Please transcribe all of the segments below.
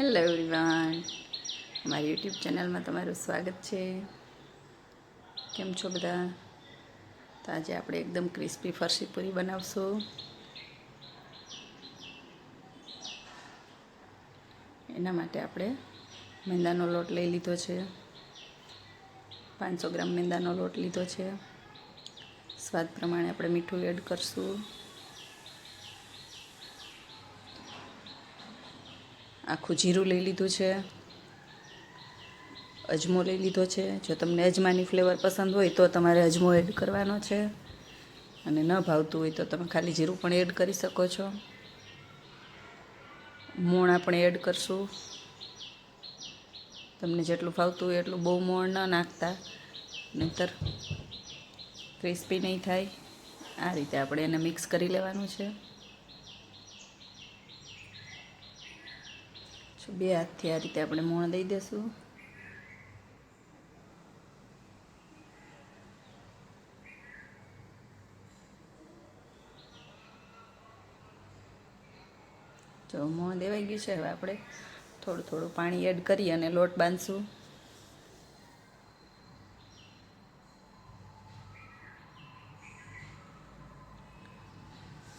Hello everyone અમારી YouTube ચેનલમાં તમારું સ્વાગત છે. કેમ છો બધા? તો આજે આપણે એકદમ ક્રિસ્પી ફરસી પૂરી બનાવશું. એના માટે આપણે મેંદાનો લોટ લઈ લીધો છે. પાંચસો ગ્રામ મેંદાનો લોટ લીધો છે. સ્વાદ પ્રમાણે આપણે મીઠું એડ કરશું. આખું જીરું લઈ લીધું છે, અજમો લઈ લીધો છે. જો તમને અજમાની ફ્લેવર પસંદ હોય તો તમારે અજમો એડ કરવાનો છે. અને ન ભાવતું હોય તો તમે ખાલી જીરું પણ એડ કરી શકો છો. મોણ આપણે એડ કરશું. તમને જેટલું ફાવતું હોય એટલું બહુ મોણ ન નાખતા, નહીંતર ક્રિસ્પી નહીં થાય. આ રીતે આપણે એને મિક્સ કરી લેવાનું છે. બે હાથથી આ રીતે આપણે મોણ દઈ દઈશું જો મોણ દેવાઈ ગયું છે, હવે આપણે થોડું થોડું પાણી એડ કરી અને લોટ બાંધશું.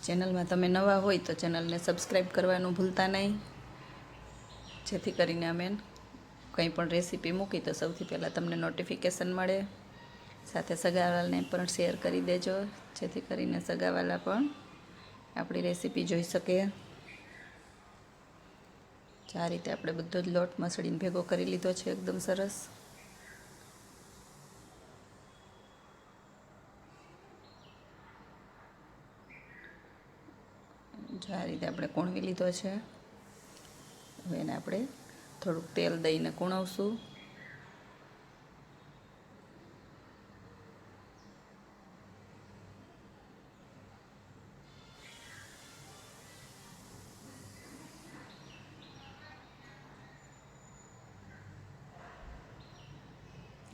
ચેનલમાં તમે નવા હોય તો ચેનલને સબસ્ક્રાઈબ કરવાનું ભૂલતા નહીં. જેથી કરીને અમે કંઈ પણ રેસીપી મૂકી તો સૌથી પહેલાં તમને નોટિફિકેશન મળે. સાથે સગાવાલાને પણ શેર કરી દેજો, જેથી કરીને સગાવાલા પણ આપણી રેસીપી જોઈ શકે. આ રીતે આપણે બધો જ લોટ મસળીને ભેગો કરી લીધો છે, એકદમ સરસ. જો આ રીતે આપણે કોણવી લીધો છે. હવે એને આપણે થોડુંક તેલ દઈને કૂણવશું.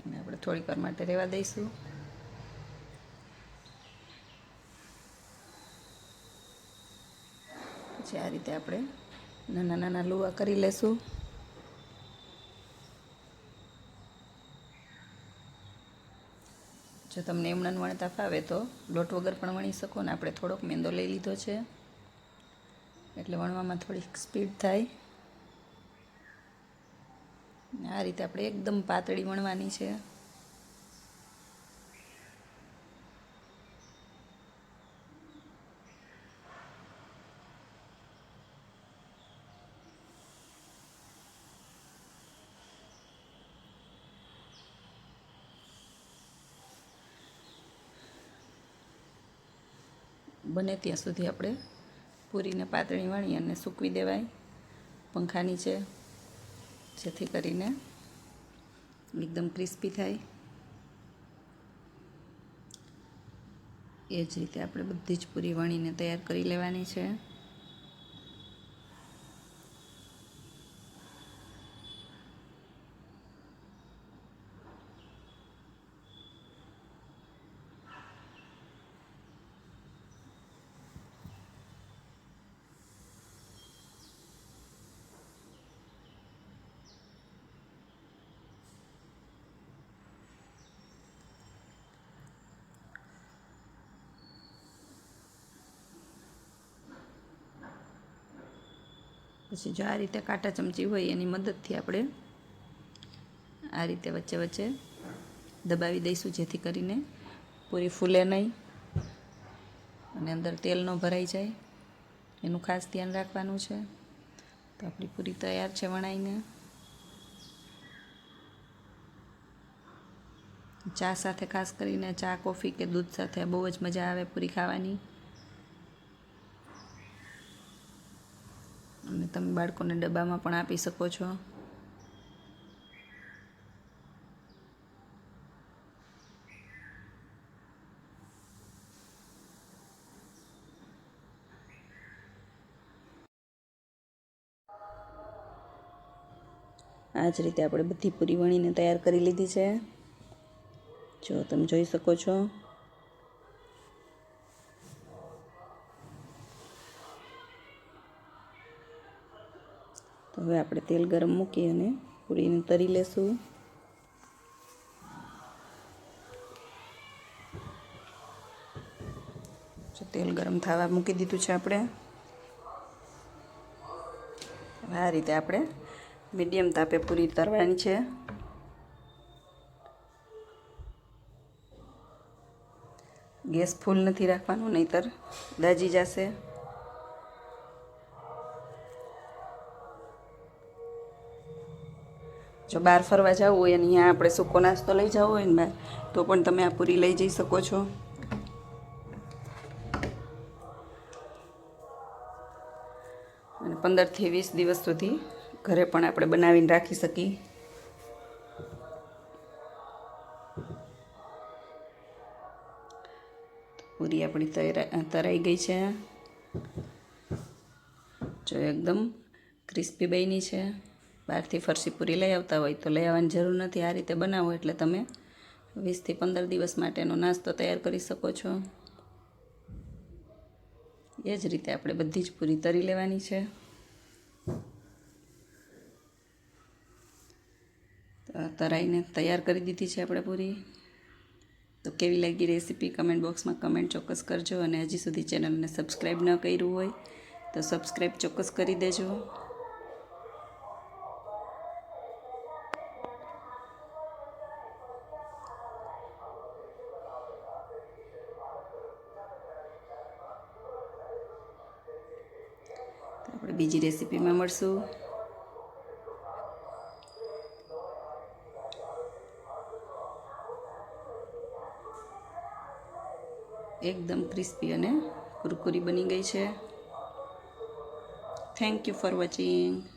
અને આપણે થોડીક વાર માટે રહેવા દઈશું. પછી આ રીતે આપણે નાના નાના લુવા કરી લેશું. જો તમને એમણાં વણતા ફાવે તો લોટ વગર પણ વણી શકો ને. આપણે થોડોક મેંદો લઈ લીધો છે. એટલે વણવામાં થોડીક સ્પીડ થાય. આ રીતે આપણે એકદમ પાતળી વણવાની છે. બને ત્યાં સુધી આપણે પૂરીને પાતળી વણી અને સૂકવી દેવાય. પંખા નીચે જેથી કરીને એકદમ ક્રિસ્પી થાય. એ જ રીતે આપણે બધી જ પૂરી વણીને તૈયાર કરી લેવાની છે. પછી જો આ રીતે કાંટા ચમચી હોય એની મદદથી આપણે આ રીતે વચ્ચે વચ્ચે દબાવી દઈશું જેથી કરીને પૂરી ફૂલે નહીં અને અંદર તેલ ન ભરાઈ જાય. એનું ખાસ ધ્યાન રાખવાનું છે. તો આપણી પૂરી તૈયાર છે વણાઈને. ચા સાથે ખાસ કરીને ચા, કોફી કે દૂધ સાથે બહુ જ મજા આવે પૂરી ખાવાની. અને તમે બાળકોને ડબ્બામાં પણ આપી શકો છો. આ જ રીતે આપણે બધી પૂરી વણીને તૈયાર કરી લીધી છે. જો તમે જોઈ શકો છો. હવે આપણે તેલ ગરમ મૂકી અને પૂરીને તરી લેશું. તેલ ગરમ થવા મૂકી દીધું છે આપણે. આ રીતે આપણે મીડિયમ તાપે પૂરી તરવાની છે. ગેસ ફૂલ નથી રાખવાનું, નહીતર દાજી જશે. જો બહાર ફરવા જવું હોય અને અહીંયા આપણે સૂકો નાસ્તો લઈ જવો હોય ને બહાર, તો પણ તમે આ પૂરી લઈ જઈ શકો છો. અને પંદરથી વીસ દિવસ સુધી ઘરે પણ આપણે બનાવીને રાખી શકીએ. પૂરી આપણી તૈરા તરાઈ ગઈ છે. જો એકદમ ક્રિસ્પી બની છે. બહારથી ફરસી પૂરી લઈ આવતા હોય તો લઈ આવવાની જરૂર નથી. આ રીતે બનાવો એટલે તમે વીસથી પંદર દિવસ માટેનો નાસ્તો તૈયાર કરી શકો છો. એ જ રીતે આપણે બધી જ પૂરી તરી લેવાની છે. તરાઈને તૈયાર કરી દીધી છે આપણે પૂરી. તો કેવી લાગી રેસીપી કમેન્ટ બોક્સમાં કમેન્ટ ચોક્કસ કરજો અને હજી સુધી ચેનલને સબસ્ક્રાઈબ ન કર્યું હોય તો સબસ્ક્રાઈબ ચોક્કસ કરી દેજો. આપણે બીજી રેસીપીમાં મળશું. એકદમ ક્રિસ્પી અને કુરકુરી બની ગઈ છે. Thank you for watching